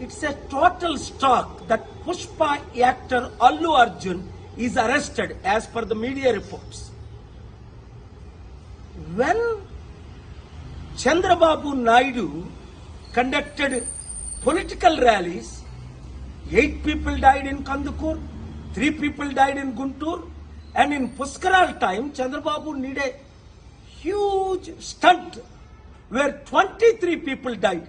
It's a total shock that Pushpa actor Allu Arjun is arrested as per the media reports. When Chandrababu Naidu conducted political rallies, eight people died in Kandukur, three people died in Guntur, and in Puskaral time, Chandrababu need a huge stunt where 23 people died.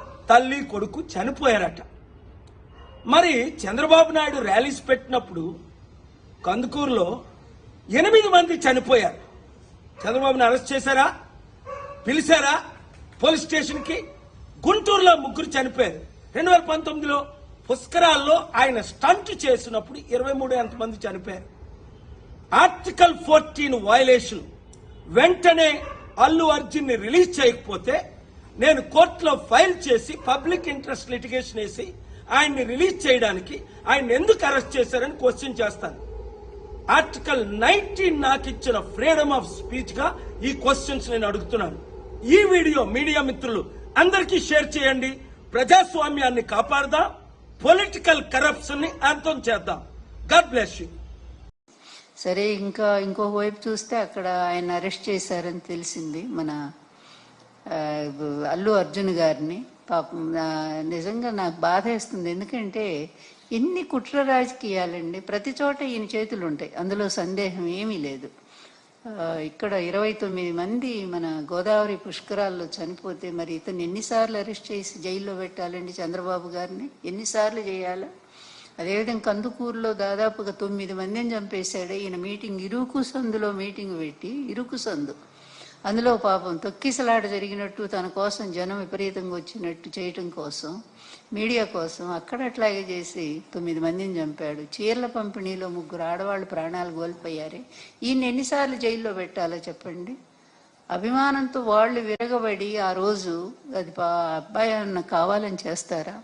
తల్లి కొడుకు చనిపోయారట. మరి Chandrababu Naidu rallies పెట్టినప్పుడు కందుకూరులో ఎనిమిది మంది చనిపోయారు. చంద్రబాబుని arrest చేశారా? పిలిచారా? పోలీస్ స్టేషన్కి గుంటూరులో ముగ్గురు చనిపోయారు. రెండు వేల పంతొమ్మిదిలో పుష్కరాల్లో ఆయన స్టంట్ చేసినప్పుడు ఇరవై మూడు ఎంతమంది చనిపోయారు. ఆర్టికల్ ఫోర్టీన్ వయలేషన్ వెంటనే అల్లు అర్జున్ని రిలీజ్ చేయకపోతే నేను కోర్టులో ఫైల్ చేసి పబ్లిక్ ఇంట్రెస్ట్ లిటిగేషన్ వేసి ఆయన్ని రిలీజ్ చేయడానికి ఆయన ఎందుకు అరెస్ట్ చేశారని క్వశ్చన్ చేస్తాను. ఆర్టికల్ నైన్టీన్ నాకు ఇచ్చిన ఫ్రీడమ్ ఆఫ్ స్పీచ్గా ఈ క్వశ్చన్స్ నేను అడుగుతున్నాను. ఈ వీడియో మీడియా మిత్రులు అందరికీ షేర్ చేయండి. ప్రజాస్వామ్యాన్ని కాపాడదాం. పొలిటికల్ కరప్షన్ని అంతం చేద్దాం. God bless you. సరే ఇంకా ఇంకో వైపు చూస్తే అక్కడ ఆయన అరెస్ట్ చేశారని తెలిసింది మన అల్లు అర్జున్ గారిని. పాపం నిజంగా నాకు బాధ వేస్తుంది ఎందుకంటే ఎన్ని కుట్ర రాజకీయాలండి. ప్రతి చోట ఈయన చేతులు ఉంటాయి అందులో సందేహం ఏమీ లేదు. ఇక్కడ ఇరవై తొమ్మిది మంది మన గోదావరి పుష్కరాల్లో చనిపోతే మరి ఇతను ఎన్నిసార్లు అరెస్ట్ చేసి జైల్లో పెట్టాలండి చంద్రబాబు గారిని? ఎన్నిసార్లు చేయాలా? అదేవిధంగా కందుకూరులో దాదాపుగా తొమ్మిది మందిని చంపేశాడు. ఈయన మీటింగ్ ఇరుకు సందులో మీటింగ్ పెట్టి ఇరుకు సందు అందులో పాపం తొక్కిసలాట జరిగినట్టు తన కోసం జనం విపరీతంగా వచ్చినట్టు చేయటం కోసం మీడియా కోసం అక్కడ అట్లాగే చేసి తొమ్మిది మందిని చంపాడు. చీరల పంపిణీలో ముగ్గురు ఆడవాళ్ళు ప్రాణాలు కోల్పోయారే. ఈయన ఎన్నిసార్లు జైల్లో పెట్టాలో చెప్పండి? అభిమానంతో వాళ్ళు విరగబడి ఆ రోజు అది అబ్బాయి అన్న కావాలని చేస్తారా?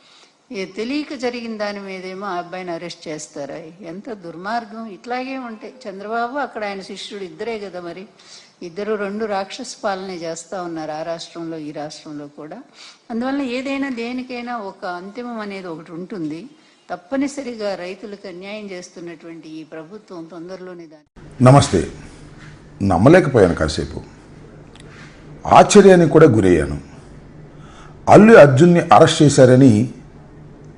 ఏ తెలియక జరిగిన దాని మీదేమో ఆ అబ్బాయిని అరెస్ట్ చేస్తారా? ఎంత దుర్మార్గం. ఇట్లాగే ఉంటాయి చంద్రబాబు అక్కడ ఆయన శిష్యుడు ఇద్దరే కదా మరి. ఇద్దరు రెండు రాక్షస పాలన చేస్తూ ఉన్నారు ఆ రాష్ట్రంలో ఈ రాష్ట్రంలో కూడా. అందువల్ల ఏదైనా దేనికైనా ఒక అంతిమం అనేది ఒకటి ఉంటుంది. తప్పనిసరిగా రైతులకు అన్యాయం చేస్తున్నటువంటి ఈ ప్రభుత్వం తొందరలోనే దాన్ని నమస్తే. నమ్మలేకపోయాను కాసేపు. ఆశ్చర్యానికి కూడా గురయ్యాను. అల్లు అర్జున్ని అరెస్ట్ చేశారని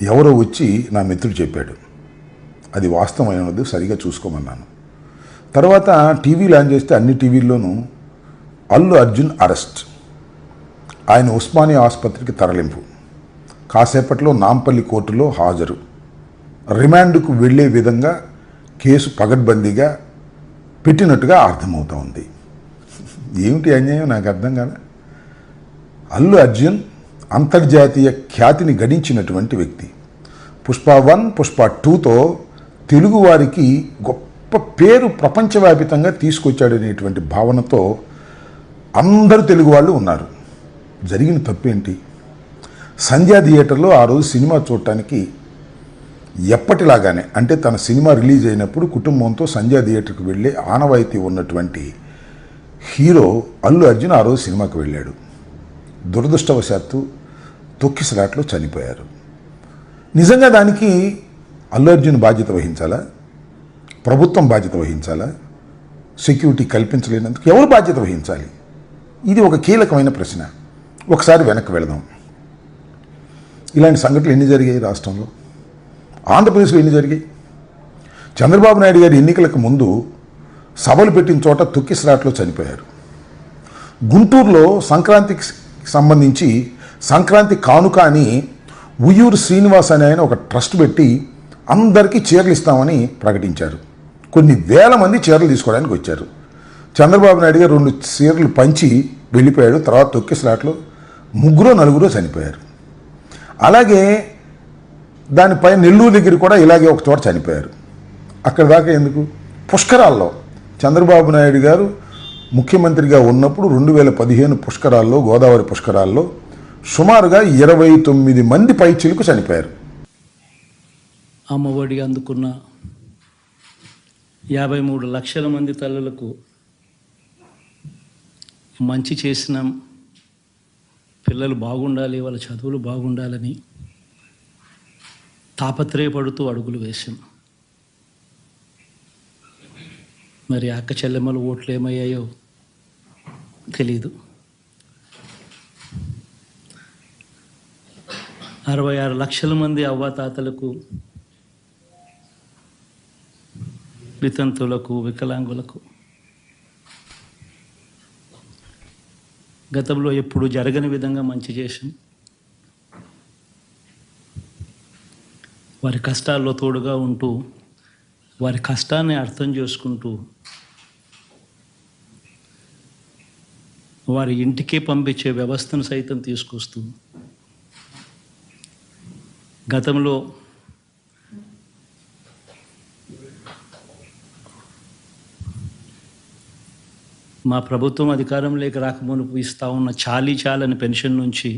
ఎవరో వచ్చి నా మిత్రుడు చెప్పాడు. అది వాస్తవమైనది సరిగా చూసుకోమన్నాను. తర్వాత టీవీలు ఆన్ చేస్తే అన్ని టీవీల్లోనూ అల్లు అర్జున్ అరెస్ట్. ఆయన ఉస్మానియా ఆసుపత్రికి తరలింపు. కాసేపట్లో నాంపల్లి కోర్టులో హాజరు. రిమాండ్కు వెళ్ళే విధంగా కేసు పగడ్బందీగా పెట్టినట్టుగా అర్థమవుతా ఉంది. ఏమిటి అన్యాయం? నాకు అర్థం కాదా అల్లు అర్జున్ అంతర్జాతీయ ఖ్యాతిని గడించినటువంటి వ్యక్తి. పుష్ప వన్ పుష్ప టూతో తెలుగువారికి గొప్ప పేరు ప్రపంచవ్యాపితంగా తీసుకొచ్చాడనేటువంటి భావనతో అందరు తెలుగు వాళ్ళు ఉన్నారు. జరిగిన తప్పేంటి? సంధ్యా థియేటర్లో ఆ రోజు సినిమా చూడటానికి ఎప్పటిలాగానే అంటే తన సినిమా రిలీజ్ అయినప్పుడు కుటుంబంతో సంధ్యా థియేటర్కి వెళ్ళే ఆనవాయితీ ఉన్నటువంటి హీరో అల్లు అర్జున్ ఆ రోజు సినిమాకి వెళ్ళాడు. దురదృష్టవశాత్తు తొక్కిసలాట్లో చనిపోయారు. నిజంగా దానికి అల్లు అర్జున్ బాధ్యత వహించాలా? ప్రభుత్వం బాధ్యత వహించాలా? సెక్యూరిటీ కల్పించలేనందుకు ఎవరు బాధ్యత వహించాలి? ఇది ఒక కీలకమైన ప్రశ్న. ఒకసారి వెనక్కి వెళదాం. ఇలాంటి సంఘటనలు ఎన్ని జరిగాయి రాష్ట్రంలో? ఆంధ్రప్రదేశ్లో ఎన్ని జరిగాయి? చంద్రబాబు నాయుడు గారి ఎన్నికలకు ముందు సభలు పెట్టిన చోట తొక్కిసలాట్లో చనిపోయారు. గుంటూరులో సంక్రాంతికి సంబంధించి సంక్రాంతి కానుక అని ఉయ్యూరు శ్రీనివాస్ అనే ఆయన ఒక ట్రస్ట్ పెట్టి అందరికీ చీరలు ఇస్తామని ప్రకటించారు. కొన్ని వేల మంది చీరలు తీసుకోవడానికి వచ్చారు. చంద్రబాబు నాయుడు గారు రెండు చీరలు పంచి వెళ్ళిపోయాడు. తర్వాత తొక్కిసలాట్లో ముగ్గురు నలుగురు చనిపోయారు. అలాగే దానిపై నెల్లూరు దగ్గర కూడా ఇలాగే ఒక చోట చనిపోయారు. అక్కడ దాకా ఎందుకు? పుష్కరాల్లో చంద్రబాబు నాయుడు గారు ముఖ్యమంత్రిగా ఉన్నప్పుడు రెండు వేల పదిహేను పుష్కరాల్లో గోదావరి పుష్కరాల్లో సుమారుగా ఇరవై తొమ్మిది మంది పైచీలకు చనిపోయారు. అమ్మఒడి అందుకున్న యాభై మూడు లక్షల మంది తల్లులకు మంచి చేసినాం పిల్లలు బాగుండాలి వాళ్ళ చదువులు బాగుండాలని తాపత్రయపడుతూ అడుగులు వేశాం. మరి అక్క చెల్లెమ్మల ఓట్లు ఏమయ్యాయో తెలీదు. అరవై ఆరు లక్షల మంది అవ్వాతాతలకు వితంతులకు వికలాంగులకు. గతంలో ఎప్పుడు జరగని విధంగా మంచి చేసాం వారి కష్టాల్లో తోడుగా ఉంటూ వారి కష్టాన్ని అర్థం చేసుకుంటూ వారి ఇంటికే పంపించే వ్యవస్థను సైతం తీసుకొస్తూ గతంలో మా ప్రభుత్వం అధికారంలోకి రాకమునుపు ఇస్తా ఉన్న చాలీ చాలని పెన్షన్ నుంచి